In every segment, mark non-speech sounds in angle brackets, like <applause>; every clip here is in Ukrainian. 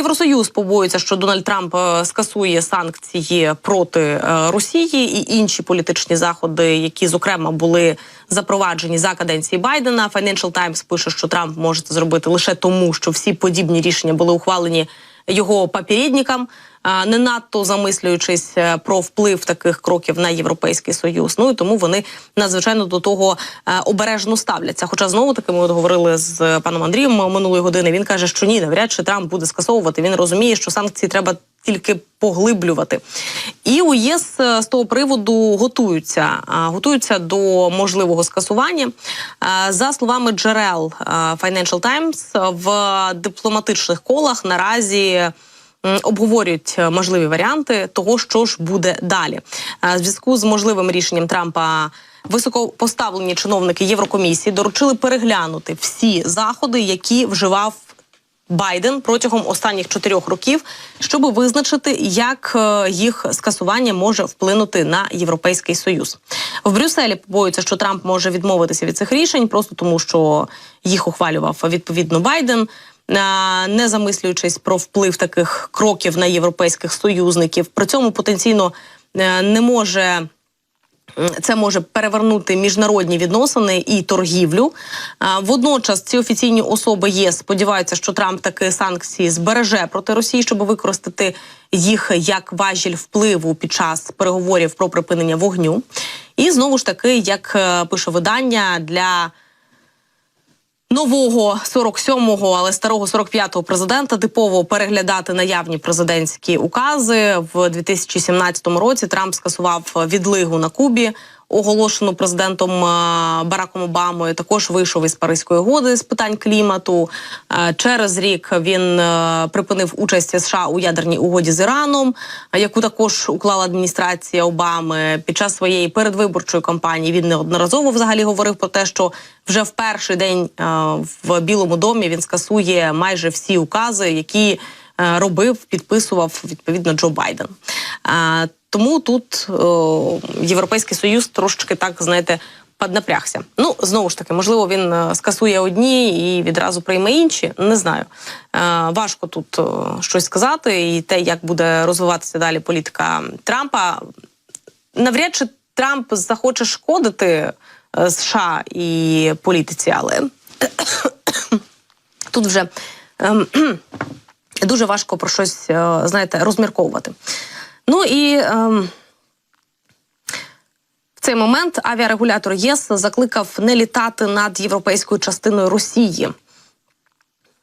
Євросоюз побоюється, що Дональд Трамп е, скасує санкції проти е, Росії і інші політичні заходи, які зокрема були запроваджені за каденції Байдена. Financial Times пише, що Трамп може це зробити лише тому, що всі подібні рішення були ухвалені його попередникам, не надто замислюючись е, про вплив таких кроків на європейський союз. Ну і тому вони надзвичайно до того е, обережно ставляться. Хоча знову таки ми от говорили з паном Андрієм минулої години. Він каже, що ні, навряд чи Трамп буде скасовувати. Він розуміє, що санкції треба. Тільки поглиблювати, і у ЄС е, з того приводу готуються, готуються до можливого скасування. За словами джерел а, Financial Times, в дипломатичних колах наразі обговорюють е, можливі варіанти того, що ж буде далі. В зв'язку з можливим рішенням Трампа. Високопоставлені чиновники Єврокомісії доручили переглянути всі заходи, які вживав Байден протягом останніх чотирьох років, щоб визначити, як е, їх скасування може вплинути на європейський союз. В Брюсселі побоюються, що Трамп може відмовитися від цих рішень, просто тому що їх ухвалював відповідно Байден. е, Не замислюючись про вплив таких кроків на європейських союзників, при цьому потенційно е, не може це може перевернути міжнародні відносини і торгівлю. Водночас ці офіційні особи ЄС сподіваються, що Трамп таки санкції збереже проти Росії, щоб використати їх як важіль впливу під час переговорів про припинення вогню. І знову ж таки, як е, пише видання для нового 47-го, але старого 45-го президента типово переглядати наявні президентські укази в 2017 році. Трамп скасував відлигу на Кубі, оголошену президентом е, Бараком Обамою. Також вийшов із Паризької угоди з питань клімату. Е, Через рік він е, припинив участь США у ядерній угоді з Іраном, яку також уклала адміністрація Обами під час своєї передвиборчої кампанії. Він неодноразово взагалі говорив про те, що вже в перший день в Білому домі він скасує майже всі укази, які робив, підписував відповідно Джо Байден. Тому тут е, Європейський Союз трошечки так знаєте. Поднапрягся. Ну знову ж таки, можливо, він е, скасує одні і відразу прийме інші. Не знаю. Е, важко тут е, щось сказати, і те, як буде розвиватися далі політика Трампа. Навряд чи Трамп захоче шкодити США і політиці, але <coughs> тут вже ем, <coughs> дуже важко про щось знаєте розмірковувати. Ну і ем, в цей момент авіарегулятор ЄС закликав не літати над європейською частиною Росії.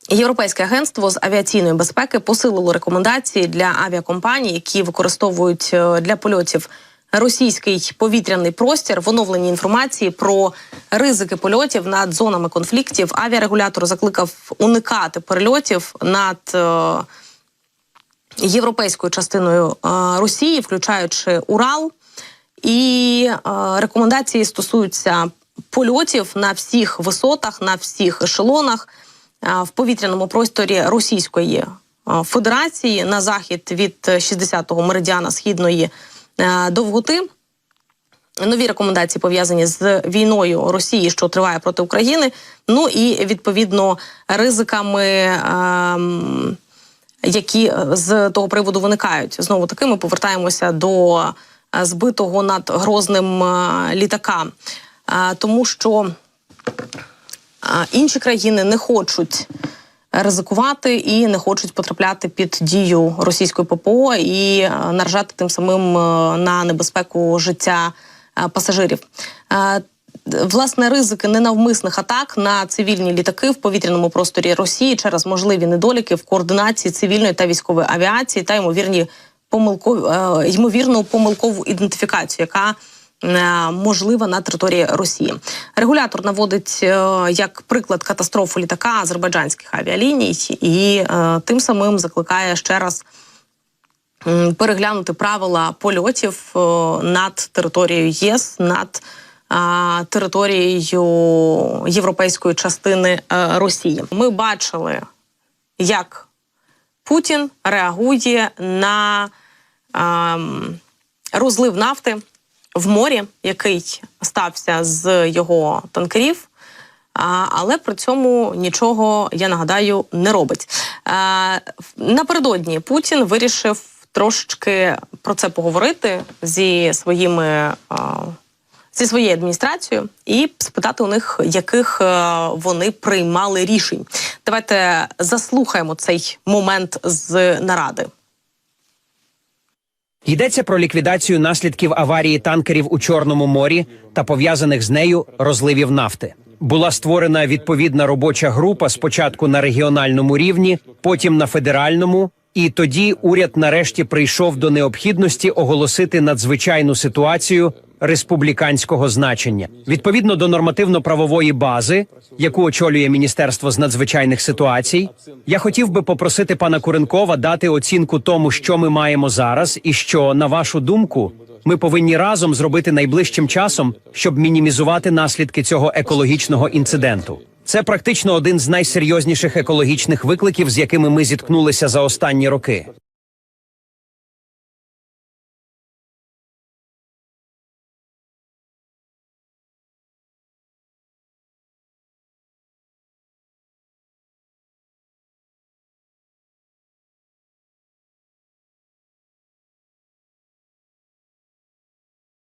Європейське агентство з авіаційної безпеки посилило рекомендації для авіакомпаній, які використовують е, для польотів російський повітряний простір в оновленні інформації про ризики польотів над зонами конфліктів. Авіарегулятор закликав уникати перельотів над е, європейською частиною е, Росії, включаючи Урал. І е, рекомендації стосуються польотів на всіх висотах, на всіх ешелонах е, в повітряному просторі Російської е, Федерації на захід від 60-го меридіана східної е, довготи. Нові рекомендації пов'язані з війною Росії, що триває проти України. Ну і відповідно ризиками. ем, які е, з того приводу виникають. Знову таки, ми повертаємося до е, збитого над грозним е, літака, тому що інші країни не хочуть. Ризикувати і не хочуть потрапляти під дію російської ППО і наражати тим самим на небезпеку життя пасажирів. Власне, ризики ненавмисних атак на цивільні літаки в повітряному просторі Росії через можливі недоліки в координації цивільної та військової авіації та ймовірні помилкові е, ймовірну помилкову ідентифікацію, яка е, можлива на території Росії. Регулятор наводить е, як приклад катастрофу літака азербайджанських авіаліній і тим самим закликає ще раз переглянути правила польотів над територією ЄС, над територією європейської частини е, Росії. Ми бачили, як Путін реагує на ем, розлив нафти в морі, який стався з його танкерів. але при цьому нічого, я нагадаю, не робить. Е, напередодні Путін вирішив трошечки про це поговорити зі своїми. Зі своєю адміністрацією і спитати у них, яких е, вони приймали рішень. Давайте заслухаємо цей момент з наради. Йдеться про ліквідацію наслідків аварії танкерів у Чорному морі та пов'язаних з нею розливів нафти. Була створена відповідна робоча група спочатку на регіональному рівні, потім на федеральному. І тоді уряд нарешті прийшов до необхідності оголосити надзвичайну ситуацію республіканського значення відповідно до нормативно-правової бази, яку очолює Міністерство з надзвичайних ситуацій. Я хотів би попросити пана Куренкова дати оцінку тому, що ми маємо зараз, і що, на вашу думку, ми повинні разом зробити найближчим часом, щоб мінімізувати наслідки цього екологічного інциденту. Це практично один з найсерйозніших екологічних викликів, з якими ми зіткнулися за останні роки.